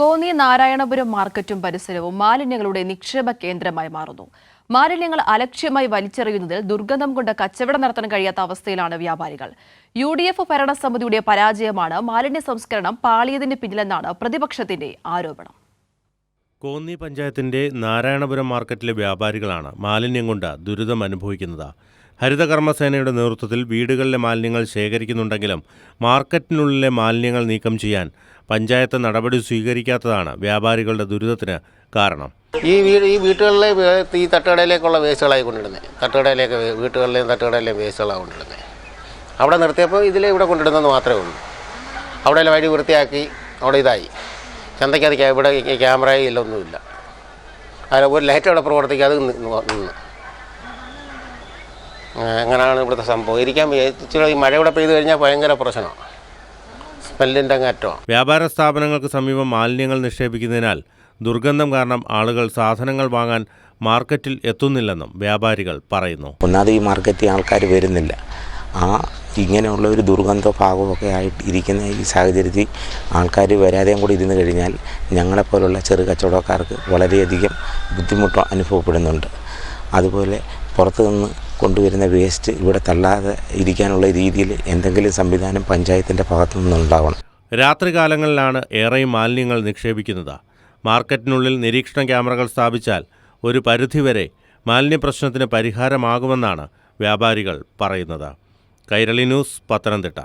കോന്നി നാരായണപുരം മാർക്കറ്റും പരിസരവും മാലിന്യങ്ങളുടെ നിക്ഷേപ കേന്ദ്രമായി മാറുന്നു. മാലിന്യങ്ങൾ അലക്ഷ്യമായി വലിച്ചെറിയുന്നതിൽ ദുർഗന്ധം കൊണ്ട് കച്ചവടം നടത്താൻ കഴിയാത്ത അവസ്ഥയിലാണ് വ്യാപാരികൾ. യു ഡി എഫ് ഭരണസമിതിയുടെ പരാജയമാണ് മാലിന്യ സംസ്കരണം പാളിയതിന് പിന്നിലെന്നാണ് പ്രതിപക്ഷത്തിന്റെ ആരോപണം. കോന്നി പഞ്ചായത്തിന്റെ നാരായണപുരം മാർക്കറ്റിലെ വ്യാപാരികളാണ് മാലിന്യം കൊണ്ട് ദുരിതം അനുഭവിക്കുന്നത്. ഹരിതകർമ്മസേനയുടെ നേതൃത്വത്തിൽ വീടുകളിലെ മാലിന്യങ്ങൾ ശേഖരിക്കുന്നുണ്ടെങ്കിലും മാർക്കറ്റിനുള്ളിലെ മാലിന്യങ്ങൾ നീക്കം ചെയ്യാൻ പഞ്ചായത്ത് നടപടി സ്വീകരിക്കാത്തതാണ് വ്യാപാരികളുടെ ദുരിതത്തിന് കാരണം. ഈ വീട് ഈ വീട്ടുകളിലെ ഈ തട്ടുകടയിലേക്കുള്ള വേസ്റ്റുകളായി കൊണ്ടിടുന്നത്. തട്ടുകടയിലേക്ക് വീട്ടുകളിലെയും തട്ടുകടയിലെയും വേസ്റ്റുകളാണ് കൊണ്ടിടുന്നത്. അവിടെ നിർത്തിയപ്പോൾ ഇതിലെ ഇവിടെ കൊണ്ടിടുന്നത് മാത്രമേ ഉള്ളൂ. അവിടെ വഴി വൃത്തിയാക്കി അവിടെ ഇതായി. ചന്തയ്ക്കത് ഇവിടെ ഈ ക്യാമറ ഇല്ലൊന്നുമില്ല. അതിൽ ഒരു ലൈറ്റ് അവിടെ പ്രവർത്തിക്കാതെ നിന്ന്. അങ്ങനെയാണ് ഇവിടുത്തെ സംഭവം. ഇരിക്കാൻ ഈ മഴ ഇവിടെ പെയ്ത് കഴിഞ്ഞാൽ ഭയങ്കര പ്രശ്നമാണ്. സ്മെല്ലിന്റെ അങ്ങേറ്റം. വ്യാപാര സ്ഥാപനങ്ങൾക്ക് സമീപം മാലിന്യങ്ങൾ നിക്ഷേപിക്കുന്നതിനാൽ ദുർഗന്ധം കാരണം ആളുകൾ സാധനങ്ങൾ വാങ്ങാൻ മാർക്കറ്റിൽ എത്തുന്നില്ലെന്നും വ്യാപാരികൾ പറയുന്നു. ഒന്നാമത് ഈ മാർക്കറ്റിൽ ആൾക്കാർ വരുന്നില്ല. ആ ഇങ്ങനെയുള്ള ഒരു ദുർഗന്ധ ഭാഗമൊക്കെ ആയിട്ട് ഇരിക്കുന്ന ഈ സാഹചര്യത്തിൽ ആൾക്കാർ വരാതെയും കൂടി ഇരുന്ന് കഴിഞ്ഞാൽ ഞങ്ങളെപ്പോലുള്ള ചെറു കച്ചവടക്കാർക്ക് വളരെയധികം ബുദ്ധിമുട്ട് അനുഭവപ്പെടുന്നുണ്ട്. അതുപോലെ പുറത്തു നിന്ന് കൊണ്ടുവരുന്ന വേസ്റ്റ് ഇവിടെ തള്ളാതെ ഇരിക്കാനുള്ള രീതിയിൽ എന്തെങ്കിലും സംവിധാനം പഞ്ചായത്തിന്റെ ഭാഗത്തു നിന്നുണ്ടാവണം രാത്രികാലങ്ങളിലാണ് ഏറെയും മാലിന്യങ്ങൾ നിക്ഷേപിക്കുന്നത്. മാർക്കറ്റിനുള്ളിൽ നിരീക്ഷണ ക്യാമറകൾ സ്ഥാപിച്ചാൽ ഒരു പരിധിവരെ മാലിന്യ പ്രശ്നത്തിന് പരിഹാരമാകുമെന്നാണ് വ്യാപാരികൾ പറയുന്നത്. കൈരളി ന്യൂസ് പത്തനംതിട്ട.